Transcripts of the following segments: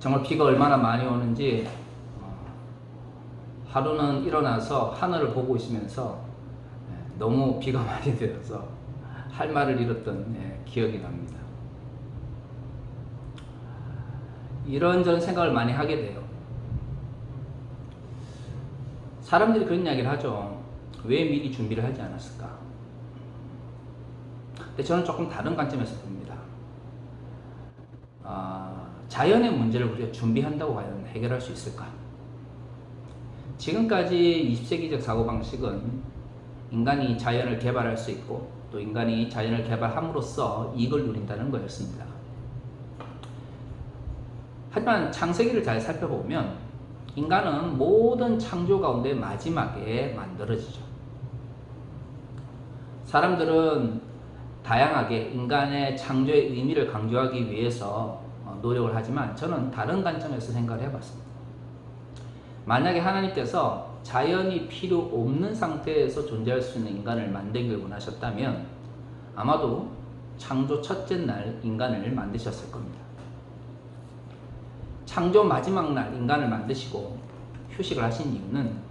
정말 비가 얼마나 많이 오는지 어, 하루는 일어나서 하늘을 보고 있으면서 예, 너무 비가 많이 되어서 할 말을 잃었던 예, 기억이 납니다. 이런저런 생각을 많이 하게 돼요. 사람들이 그런 이야기를 하죠. 왜 미리 준비를 하지 않았을까? 근데 저는 조금 다른 관점에서 봅니다. 아, 자연의 문제를 우리가 준비한다고 과연 해결할 수 있을까? 지금까지 20세기적 사고방식은 인간이 자연을 개발할 수 있고 또 인간이 자연을 개발함으로써 이익을 누린다는 거였습니다. 하지만 창세기를 잘 살펴보면 인간은 모든 창조 가운데 마지막에 만들어지죠. 사람들은 다양하게 인간의 창조의 의미를 강조하기 위해서 어, 노력을 하지만 저는 다른 관점에서 생각을 해봤습니다. 만약에 하나님께서 자연이 필요 없는 상태에서 존재할 수 있는 인간을 만들길 원하셨다면 아마도 창조 첫째 날 인간을 만드셨을 겁니다. 창조 마지막 날 인간을 만드시고 휴식을 하신 이유는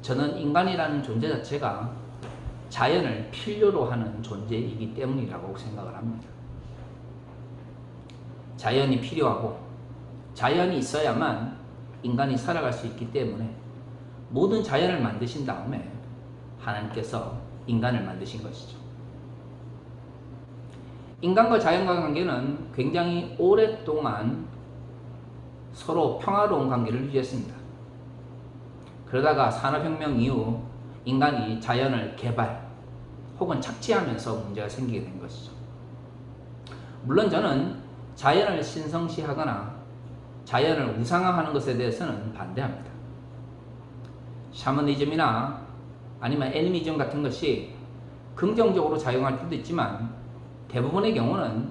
저는 인간이라는 존재 자체가 자연을 필요로 하는 존재이기 때문이라고 생각을 합니다. 자연이 필요하고 자연이 있어야만 인간이 살아갈 수 있기 때문에 모든 자연을 만드신 다음에 하나님께서 인간을 만드신 것이죠. 인간과 자연과 관계는 굉장히 오랫동안 서로 평화로운 관계를 유지했습니다. 그러다가 산업혁명 이후 인간이 자연을 개발 혹은 착취하면서 문제가 생기게 된 것이죠. 물론 저는 자연을 신성시하거나 자연을 우상화하는 것에 대해서는 반대합니다. 샤머니즘이나 아니면 애니미즘 같은 것이 긍정적으로 작용할 때도 있지만 대부분의 경우는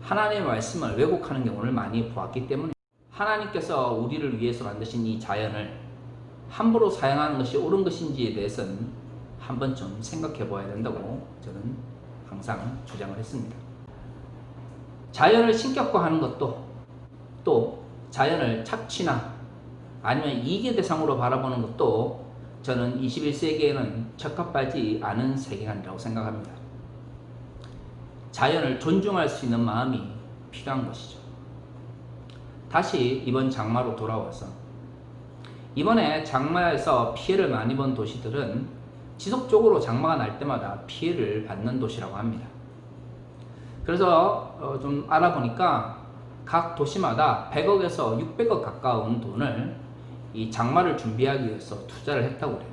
하나님의 말씀을 왜곡하는 경우를 많이 보았기 때문에 하나님께서 우리를 위해서 만드신 이 자연을 함부로 사용하는 것이 옳은 것인지에 대해서는 한 번쯤 생각해 봐야 된다고 저는 항상 주장을 했습니다. 자연을 신격화하는 것도 또 자연을 착취나 아니면 이익의 대상으로 바라보는 것도 저는 21세기에는 적합하지 않은 세계관이라고 생각합니다. 자연을 존중할 수 있는 마음이 필요한 것이죠. 다시 이번 장마로 돌아와서 이번에 장마에서 피해를 많이 본 도시들은 지속적으로 장마가 날 때마다 피해를 받는 도시라고 합니다. 그래서 어, 좀 알아보니까 각 도시마다 100억에서 600억 가까운 돈을 이 장마를 준비하기 위해서 투자를 했다고 그래요.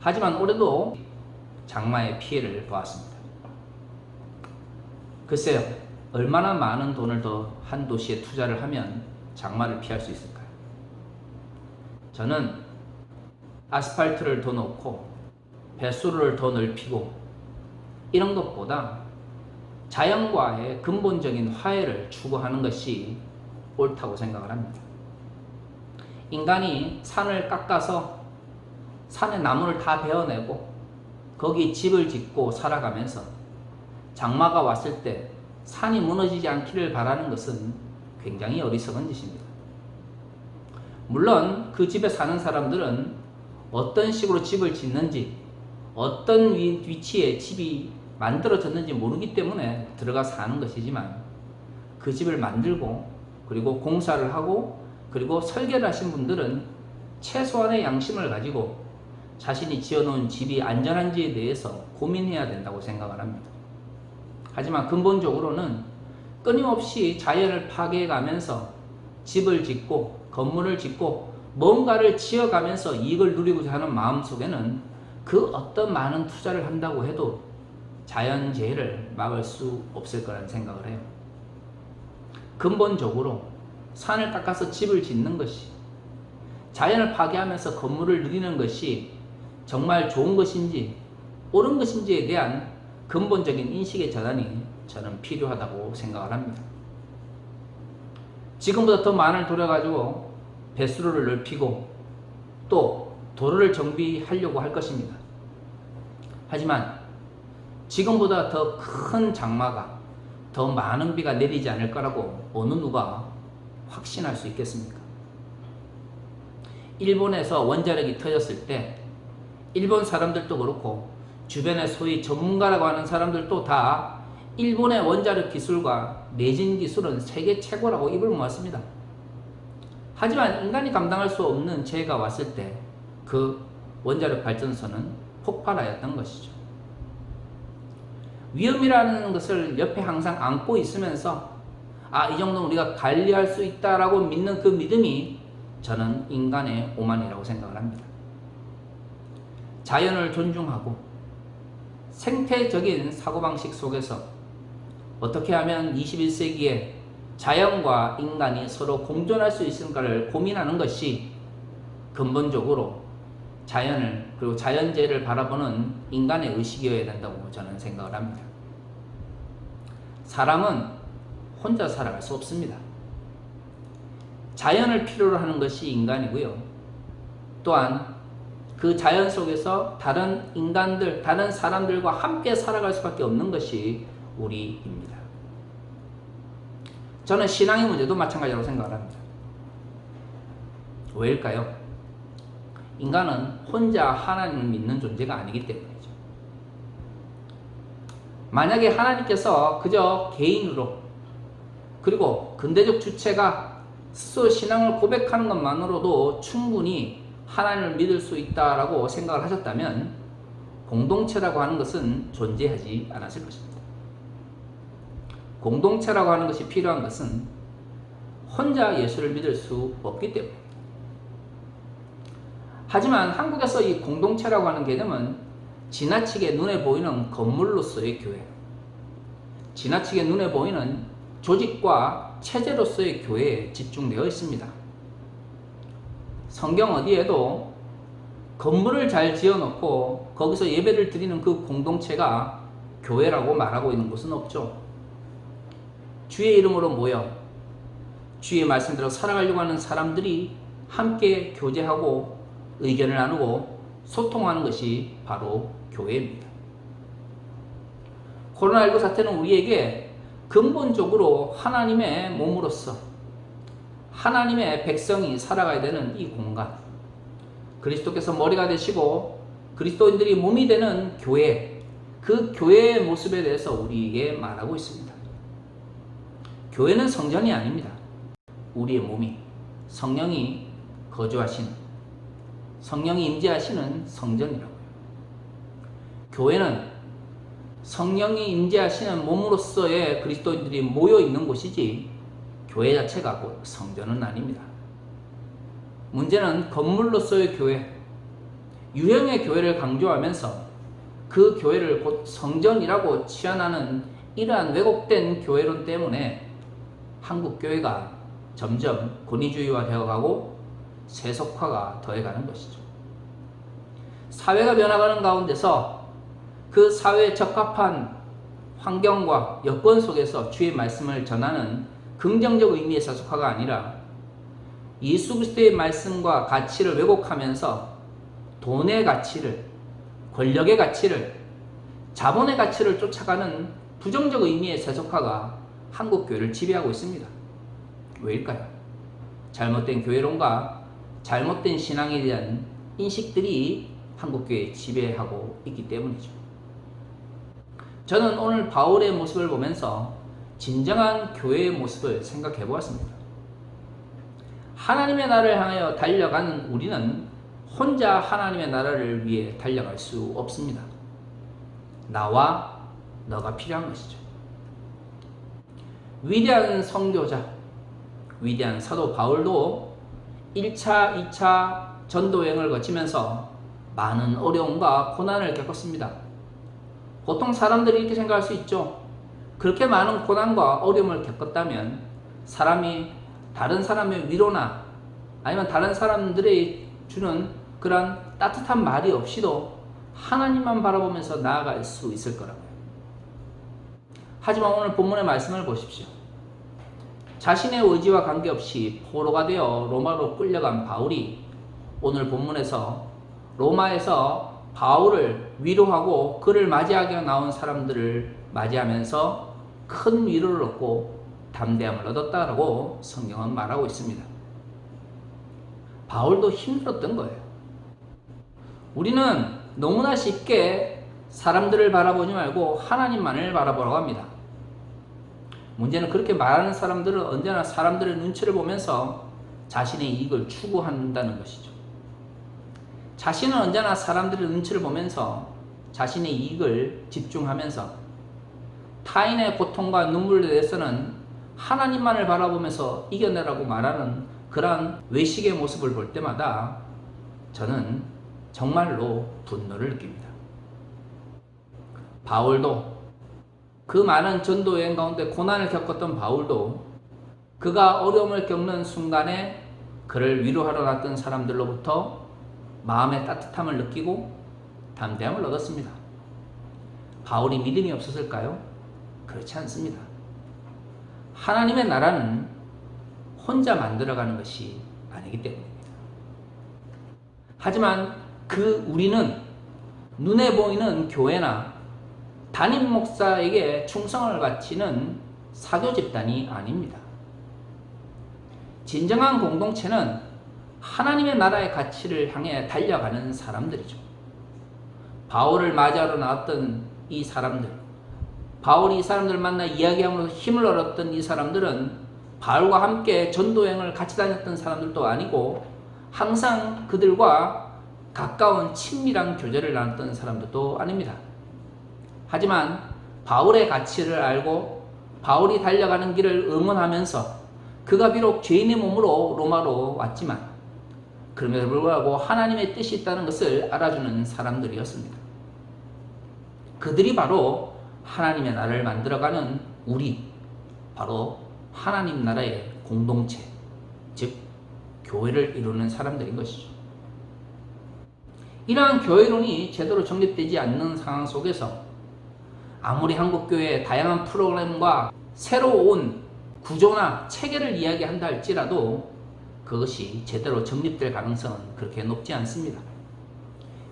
하지만 올해도 장마의 피해를 보았습니다. 글쎄요, 얼마나 많은 돈을 더 한 도시에 투자를 하면 장마를 피할 수 있을까요? 저는 아스팔트를 더 넣고 배수로를 더 넓히고 이런 것보다 자연과의 근본적인 화해를 추구하는 것이 옳다고 생각을 합니다. 인간이 산을 깎아서 산의 나무를 다 베어내고 거기 집을 짓고 살아가면서 장마가 왔을 때 산이 무너지지 않기를 바라는 것은 굉장히 어리석은 짓입니다. 물론 그 집에 사는 사람들은 어떤 식으로 집을 짓는지 어떤 위치에 집이 만들어졌는지 모르기 때문에 들어가 사는 것이지만 그 집을 만들고 그리고 공사를 하고 그리고 설계를 하신 분들은 최소한의 양심을 가지고 자신이 지어놓은 집이 안전한지에 대해서 고민해야 된다고 생각을 합니다. 하지만 근본적으로는 끊임없이 자연을 파괴해가면서 집을 짓고 건물을 짓고 뭔가를 지어가면서 이익을 누리고자 하는 마음 속에는 그 어떤 많은 투자를 한다고 해도 자연재해를 막을 수 없을 거라는 생각을 해요. 근본적으로 산을 깎아서 집을 짓는 것이 자연을 파괴하면서 건물을 누리는 것이 정말 좋은 것인지 옳은 것인지에 대한 근본적인 인식의 전환이 저는 필요하다고 생각을 합니다. 지금보다 더 많은 돌아가지고 배수로를 넓히고 또 도로를 정비하려고 할 것입니다. 하지만 지금보다 더 큰 장마가 더 많은 비가 내리지 않을 거라고 어느 누가 확신할 수 있겠습니까? 일본에서 원자력이 터졌을 때 일본 사람들도 그렇고 주변에 소위 전문가라고 하는 사람들도 다 일본의 원자력 기술과 내진 기술은 세계 최고라고 입을 모았습니다. 하지만 인간이 감당할 수 없는 재해가 왔을 때 그 원자력 발전소는 폭발하였던 것이죠. 위험이라는 것을 옆에 항상 안고 있으면서 아, 이 정도는 우리가 관리할 수 있다라고 믿는 그 믿음이 저는 인간의 오만이라고 생각을 합니다. 자연을 존중하고 생태적인 사고방식 속에서 어떻게 하면 21세기에 자연과 인간이 서로 공존할 수 있을까를 고민하는 것이 근본적으로 자연을 그리고 자연재해를 바라보는 인간의 의식이어야 된다고 저는 생각을 합니다. 사람은 혼자 살아갈 수 없습니다. 자연을 필요로 하는 것이 인간이고요. 또한 그 자연 속에서 다른 인간들, 다른 사람들과 함께 살아갈 수밖에 없는 것이 우리입니다. 저는 신앙의 문제도 마찬가지라고 생각을 합니다. 왜일까요? 인간은 혼자 하나님을 믿는 존재가 아니기 때문이죠. 만약에 하나님께서 그저 개인으로 그리고 근대적 주체가 스스로 신앙을 고백하는 것만으로도 충분히 하나님을 믿을 수 있다라고 생각을 하셨다면 공동체라고 하는 것은 존재하지 않았을 것입니다. 공동체라고 하는 것이 필요한 것은 혼자 예수를 믿을 수 없기 때문입니다. 하지만 한국에서 이 공동체라고 하는 개념은 지나치게 눈에 보이는 건물로서의 교회, 지나치게 눈에 보이는 조직과 체제로서의 교회에 집중되어 있습니다. 성경 어디에도 건물을 잘 지어놓고 거기서 예배를 드리는 그 공동체가 교회라고 말하고 있는 곳은 없죠. 주의 이름으로 모여 주의 말씀대로 살아가려고 하는 사람들이 함께 교제하고 의견을 나누고 소통하는 것이 바로 교회입니다. 코로나19 사태는 우리에게 근본적으로 하나님의 몸으로서 하나님의 백성이 살아가야 되는 이 공간, 그리스도께서 머리가 되시고 그리스도인들이 몸이 되는 교회, 그 교회의 모습에 대해서 우리에게 말하고 있습니다. 교회는 성전이 아닙니다. 우리의 몸이 성령이 거주하시는 성령이 임재하시는 성전이라고요. 교회는 성령이 임재하시는 몸으로서의 그리스도인들이 모여 있는 곳이지 교회 자체가 곧 성전은 아닙니다. 문제는 건물로서의 교회, 유형의 교회를 강조하면서 그 교회를 곧 성전이라고 치환하는 이러한 왜곡된 교회론 때문에 한국 교회가 점점 권위주의화 되어가고 세속화가 더해가는 것이죠. 사회가 변화가는 가운데서 그 사회에 적합한 환경과 여건 속에서 주의 말씀을 전하는 긍정적 의미의 세속화가 아니라 예수 그리스도의 말씀과 가치를 왜곡하면서 돈의 가치를, 권력의 가치를, 자본의 가치를 쫓아가는 부정적 의미의 세속화가 한국 교회를 지배하고 있습니다. 왜일까요? 잘못된 교회론과 잘못된 신앙에 대한 인식들이 한국교회에 지배하고 있기 때문이죠. 저는 오늘 바울의 모습을 보면서 진정한 교회의 모습을 생각해 보았습니다. 하나님의 나라를 향하여 달려가는 우리는 혼자 하나님의 나라를 위해 달려갈 수 없습니다. 나와 너가 필요한 것이죠. 위대한 성교자, 위대한 사도 바울도 1차, 2차 전도 여행을 거치면서 많은 어려움과 고난을 겪었습니다. 보통 사람들이 이렇게 생각할 수 있죠. 그렇게 많은 고난과 어려움을 겪었다면 사람이 다른 사람의 위로나 아니면 다른 사람들이 주는 그런 따뜻한 말이 없이도 하나님만 바라보면서 나아갈 수 있을 거라고요. 하지만 오늘 본문의 말씀을 보십시오. 자신의 의지와 관계없이 포로가 되어 로마로 끌려간 바울이 오늘 본문에서 로마에서 바울을 위로하고 그를 맞이하게 나온 사람들을 맞이하면서 큰 위로를 얻고 담대함을 얻었다라고 성경은 말하고 있습니다. 바울도 힘들었던 거예요. 우리는 너무나 쉽게 사람들을 바라보지 말고 하나님만을 바라보라고 합니다. 문제는 그렇게 말하는 사람들은 언제나 사람들의 눈치를 보면서 자신의 이익을 추구한다는 것이죠. 자신은 언제나 사람들의 눈치를 보면서 자신의 이익을 집중하면서 타인의 고통과 눈물에 대해서는 하나님만을 바라보면서 이겨내라고 말하는 그러한 외식의 모습을 볼 때마다 저는 정말로 분노를 느낍니다. 바울도 그 많은 전도 여행 가운데 고난을 겪었던 바울도 그가 어려움을 겪는 순간에 그를 위로하러 갔던 사람들로부터 마음의 따뜻함을 느끼고 담대함을 얻었습니다. 바울이 믿음이 없었을까요? 그렇지 않습니다. 하나님의 나라는 혼자 만들어가는 것이 아니기 때문입니다. 하지만 그 우리는 눈에 보이는 교회나 담임 목사에게 충성을 바치는 사교 집단이 아닙니다. 진정한 공동체는 하나님의 나라의 가치를 향해 달려가는 사람들이죠. 바울을 맞이하러 나왔던 이 사람들, 바울이 이 사람들을 만나 이야기함으로써 힘을 얻었던 이 사람들은 바울과 함께 전도행을 같이 다녔던 사람들도 아니고 항상 그들과 가까운 친밀한 교제를 나눴던 사람들도 아닙니다. 하지만 바울의 가치를 알고 바울이 달려가는 길을 응원하면서 그가 비록 죄인의 몸으로 로마로 왔지만 그럼에도 불구하고 하나님의 뜻이 있다는 것을 알아주는 사람들이었습니다. 그들이 바로 하나님의 나라를 만들어가는 우리, 바로 하나님 나라의 공동체, 즉, 교회를 이루는 사람들인 것이죠. 이러한 교회론이 제대로 정립되지 않는 상황 속에서 아무리 한국교회의 다양한 프로그램과 새로운 구조나 체계를 이야기한다 할지라도 그것이 제대로 정립될 가능성은 그렇게 높지 않습니다.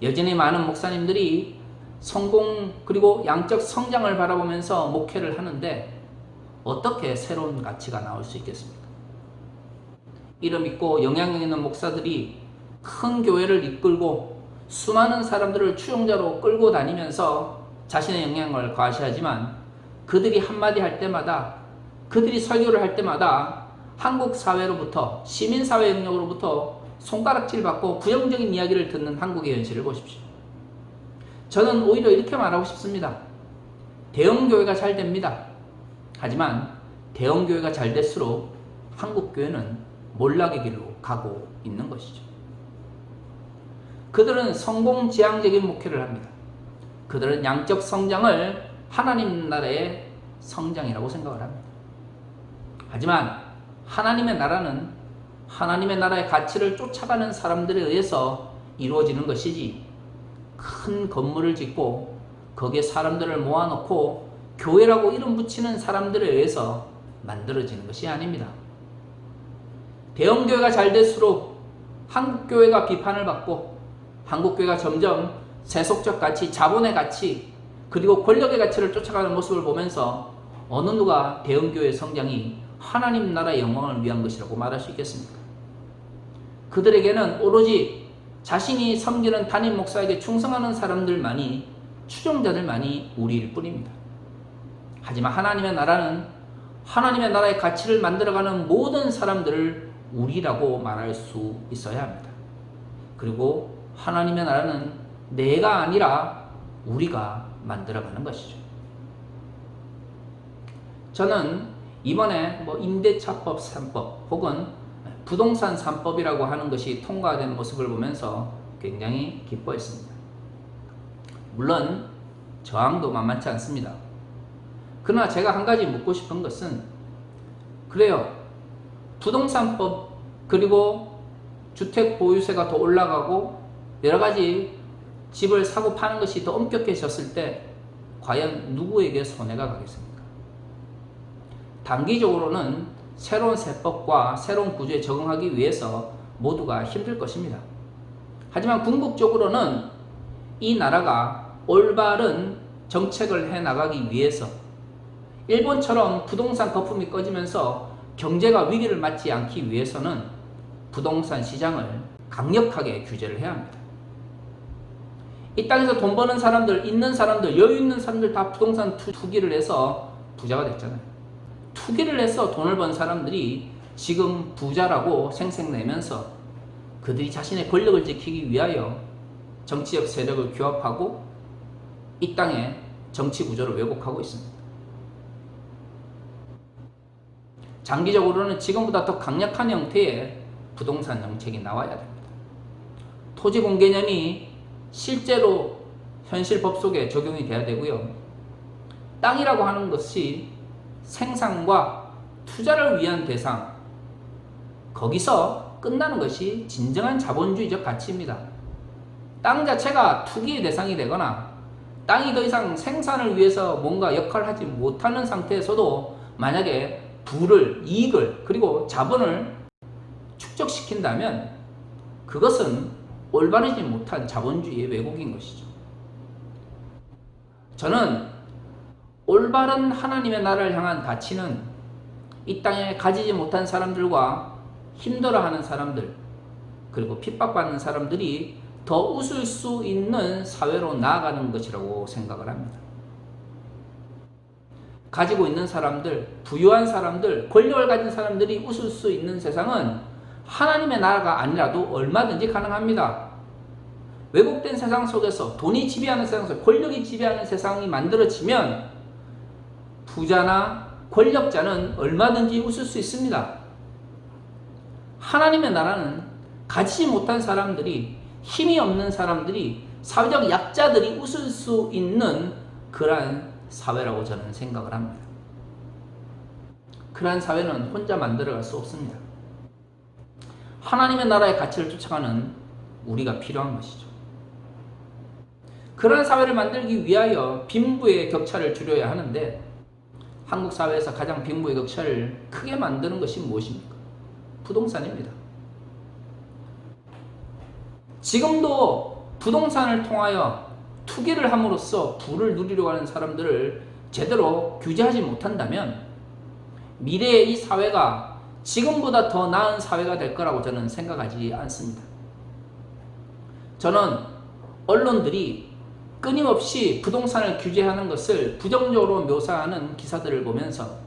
여전히 많은 목사님들이 성공 그리고 양적 성장을 바라보면서 목회를 하는데 어떻게 새로운 가치가 나올 수 있겠습니까? 이름 있고 영향력 있는 목사들이 큰 교회를 이끌고 수많은 사람들을 추종자로 끌고 다니면서 자신의 영향을 과시하지만 그들이 한마디 할 때마다 그들이 설교를 할 때마다 한국 사회로부터 시민사회 영역으로부터 손가락질 받고 부정적인 이야기를 듣는 한국의 현실을 보십시오. 저는 오히려 이렇게 말하고 싶습니다. 대형교회가 잘 됩니다. 하지만 대형교회가 잘 될수록 한국교회는 몰락의 길로 가고 있는 것이죠. 그들은 성공지향적인 목회를 합니다. 그들은 양적 성장을 하나님 나라의 성장이라고 생각을 합니다. 하지만 하나님의 나라는 하나님의 나라의 가치를 쫓아가는 사람들에 의해서 이루어지는 것이지 큰 건물을 짓고 거기에 사람들을 모아놓고 교회라고 이름 붙이는 사람들에 의해서 만들어지는 것이 아닙니다. 대형교회가 잘 될수록 한국교회가 비판을 받고 한국교회가 점점 세속적 가치, 자본의 가치, 그리고 권력의 가치를 쫓아가는 모습을 보면서 어느 누가 대형교회 성장이 하나님 나라의 영광을 위한 것이라고 말할 수 있겠습니까? 그들에게는 오로지 자신이 섬기는 담임 목사에게 충성하는 사람들만이 추종자들만이 우리일 뿐입니다. 하지만 하나님의 나라는 하나님의 나라의 가치를 만들어가는 모든 사람들을 우리라고 말할 수 있어야 합니다. 그리고 하나님의 나라는 내가 아니라 우리가 만들어가는 것이죠. 저는 이번에 뭐 임대차법 3법 혹은 부동산 3법이라고 하는 것이 통과된 모습을 보면서 굉장히 기뻐했습니다. 물론 저항도 만만치 않습니다. 그러나 제가 한 가지 묻고 싶은 것은 그래요. 부동산법 그리고 주택 보유세가 더 올라가고 여러 가지 집을 사고 파는 것이 더 엄격해졌을 때 과연 누구에게 손해가 가겠습니까? 단기적으로는 새로운 세법과 새로운 구조에 적응하기 위해서 모두가 힘들 것입니다. 하지만 궁극적으로는 이 나라가 올바른 정책을 해 나가기 위해서 일본처럼 부동산 거품이 꺼지면서 경제가 위기를 맞지 않기 위해서는 부동산 시장을 강력하게 규제를 해야 합니다. 이 땅에서 돈 버는 사람들, 있는 사람들, 여유 있는 사람들 다 부동산 투, 투기를 해서 부자가 됐잖아요. 투기를 해서 돈을 번 사람들이 지금 부자라고 생색내면서 그들이 자신의 권력을 지키기 위하여 정치적 세력을 규합하고 이 땅의 정치 구조를 왜곡하고 있습니다. 장기적으로는 지금보다 더 강력한 형태의 부동산 정책이 나와야 됩니다. 토지 공개념이 실제로 현실 법 속에 적용이 돼야 되고요. 땅이라고 하는 것이 생산과 투자를 위한 대상, 거기서 끝나는 것이 진정한 자본주의적 가치입니다. 땅 자체가 투기의 대상이 되거나 땅이 더 이상 생산을 위해서 뭔가 역할을 하지 못하는 상태에서도 만약에 부를, 이익을, 그리고 자본을 축적시킨다면 그것은 올바르지 못한 자본주의의 왜곡인 것이죠. 저는 올바른 하나님의 나라를 향한 가치는 이 땅에 가지지 못한 사람들과 힘들어하는 사람들, 그리고 핍박받는 사람들이 더 웃을 수 있는 사회로 나아가는 것이라고 생각을 합니다. 가지고 있는 사람들, 부유한 사람들, 권력을 가진 사람들이 웃을 수 있는 세상은 하나님의 나라가 아니라도 얼마든지 가능합니다. 왜곡된 세상 속에서 돈이 지배하는 세상 속 권력이 지배하는 세상이 만들어지면 부자나 권력자는 얼마든지 웃을 수 있습니다. 하나님의 나라는 가지지 못한 사람들이 힘이 없는 사람들이 사회적 약자들이 웃을 수 있는 그러한 사회라고 저는 생각을 합니다. 그러한 사회는 혼자 만들어갈 수 없습니다. 하나님의 나라의 가치를 쫓아가는 우리가 필요한 것이죠. 그러한 사회를 만들기 위하여 빈부의 격차를 줄여야 하는데 한국 사회에서 가장 빈부의 격차를 크게 만드는 것이 무엇입니까? 부동산입니다. 지금도 부동산을 통하여 투기를 함으로써 부를 누리려고 하는 사람들을 제대로 규제하지 못한다면 미래의 이 사회가 지금보다 더 나은 사회가 될 거라고 저는 생각하지 않습니다. 저는 언론들이 끊임없이 부동산을 규제하는 것을 부정적으로 묘사하는 기사들을 보면서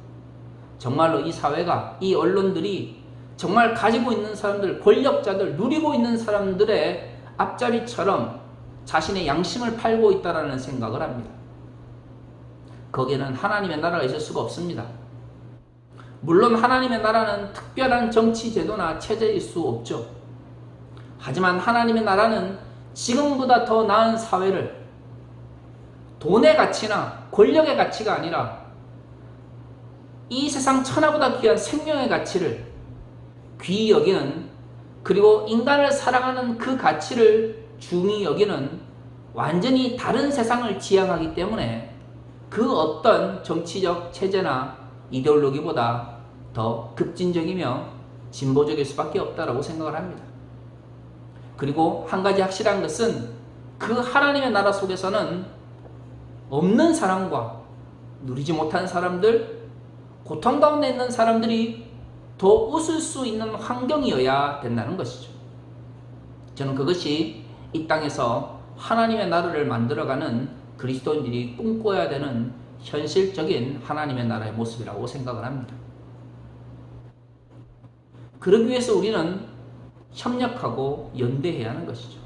정말로 이 사회가 이 언론들이 정말 가지고 있는 사람들, 권력자들, 누리고 있는 사람들의 앞자리처럼 자신의 양심을 팔고 있다라는 생각을 합니다. 거기에는 하나님의 나라가 있을 수가 없습니다. 물론 하나님의 나라는 특별한 정치 제도나 체제일 수 없죠. 하지만 하나님의 나라는 지금보다 더 나은 사회를 돈의 가치나 권력의 가치가 아니라 이 세상 천하보다 귀한 생명의 가치를 귀히 여기는 그리고 인간을 사랑하는 그 가치를 중히 여기는 완전히 다른 세상을 지향하기 때문에 그 어떤 정치적 체제나 이데올로기보다 더 급진적이며 진보적일 수밖에 없다라고 생각을 합니다. 그리고 한 가지 확실한 것은 그 하나님의 나라 속에서는 없는 사람과 누리지 못한 사람들, 고통 가운데 있는 사람들이 더 웃을 수 있는 환경이어야 된다는 것이죠. 저는 그것이 이 땅에서 하나님의 나라를 만들어가는 그리스도인들이 꿈꿔야 되는 현실적인 하나님의 나라의 모습이라고 생각을 합니다. 그러기 위해서 우리는 협력하고 연대해야 하는 것이죠.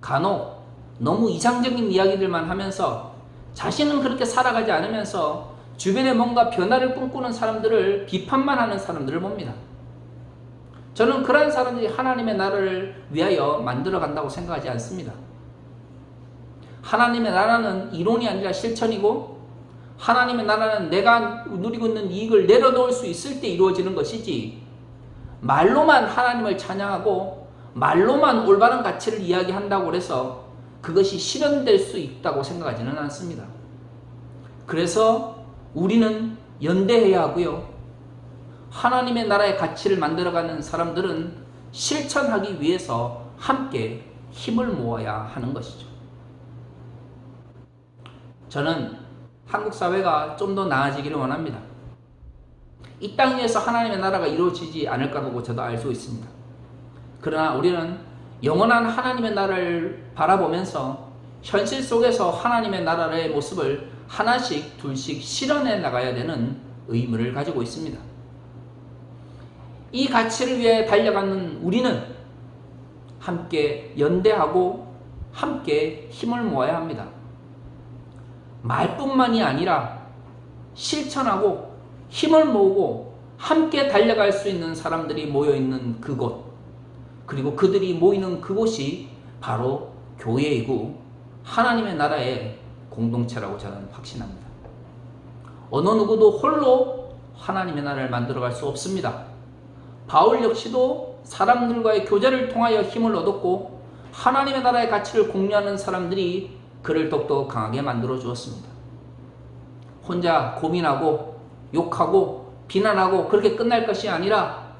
간혹 너무 이상적인 이야기들만 하면서 자신은 그렇게 살아가지 않으면서 주변에 뭔가 변화를 꿈꾸는 사람들을 비판만 하는 사람들을 봅니다. 저는 그러한 사람들이 하나님의 나라를 위하여 만들어 간다고 생각하지 않습니다. 하나님의 나라는 이론이 아니라 실천이고 하나님의 나라는 내가 누리고 있는 이익을 내려놓을 수 있을 때 이루어지는 것이지 말로만 하나님을 찬양하고 말로만 올바른 가치를 이야기한다고 해서 그것이 실현될 수 있다고 생각하지는 않습니다. 그래서 우리는 연대해야 하고요. 하나님의 나라의 가치를 만들어가는 사람들은 실천하기 위해서 함께 힘을 모아야 하는 것이죠. 저는 한국 사회가 좀 더 나아지기를 원합니다. 이 땅 위에서 하나님의 나라가 이루어지지 않을까라고 저도 알 수 있습니다. 그러나 우리는 영원한 하나님의 나라를 바라보면서 현실 속에서 하나님의 나라의 모습을 하나씩 둘씩 실현해 나가야 되는 의무를 가지고 있습니다. 이 가치를 위해 달려가는 우리는 함께 연대하고 함께 힘을 모아야 합니다. 말뿐만이 아니라 실천하고 힘을 모으고 함께 달려갈 수 있는 사람들이 모여 있는 그곳, 그리고 그들이 모이는 그곳이 바로 교회이고 하나님의 나라의 공동체라고 저는 확신합니다. 어느 누구도 홀로 하나님의 나라를 만들어갈 수 없습니다. 바울 역시도 사람들과의 교제를 통하여 힘을 얻었고 하나님의 나라의 가치를 공유하는 사람들이 그를 더욱더 강하게 만들어 주었습니다. 혼자 고민하고 욕하고 비난하고 그렇게 끝날 것이 아니라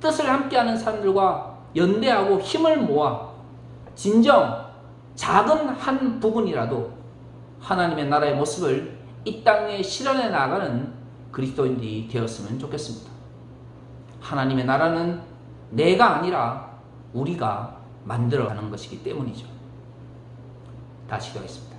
뜻을 함께하는 사람들과 연대하고 힘을 모아 진정 작은 한 부분이라도 하나님의 나라의 모습을 이 땅에 실현해 나가는 그리스도인들이 되었으면 좋겠습니다. 하나님의 나라는 내가 아니라 우리가 만들어가는 것이기 때문이죠. 다시 기도하겠습니다.